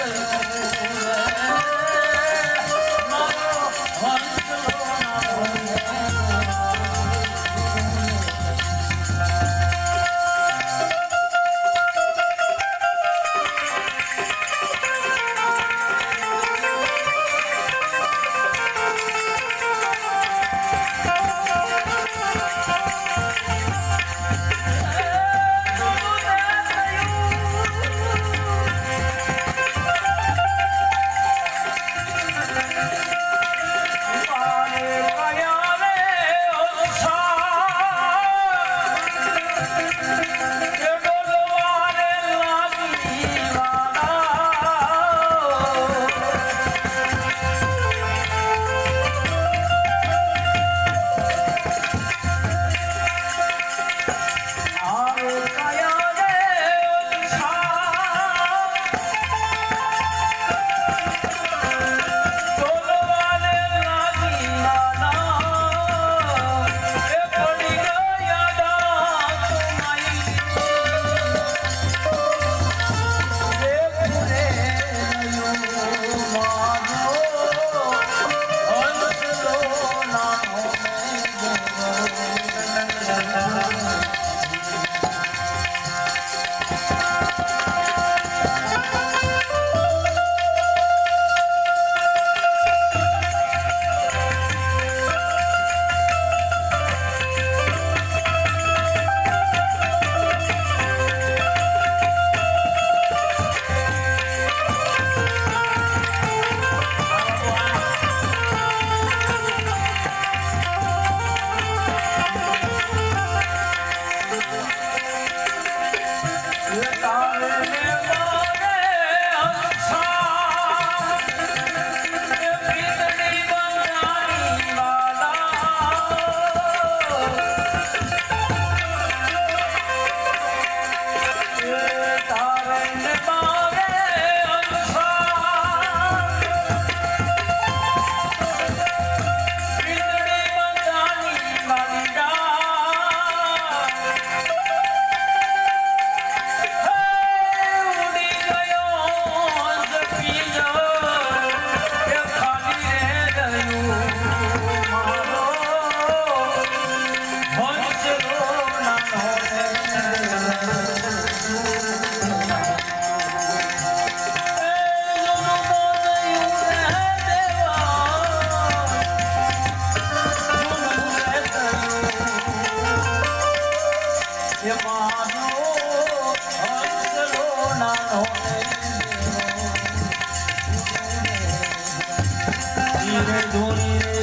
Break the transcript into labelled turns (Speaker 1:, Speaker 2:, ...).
Speaker 1: Yeah. Thank you. Thank you. Hallelujah. રે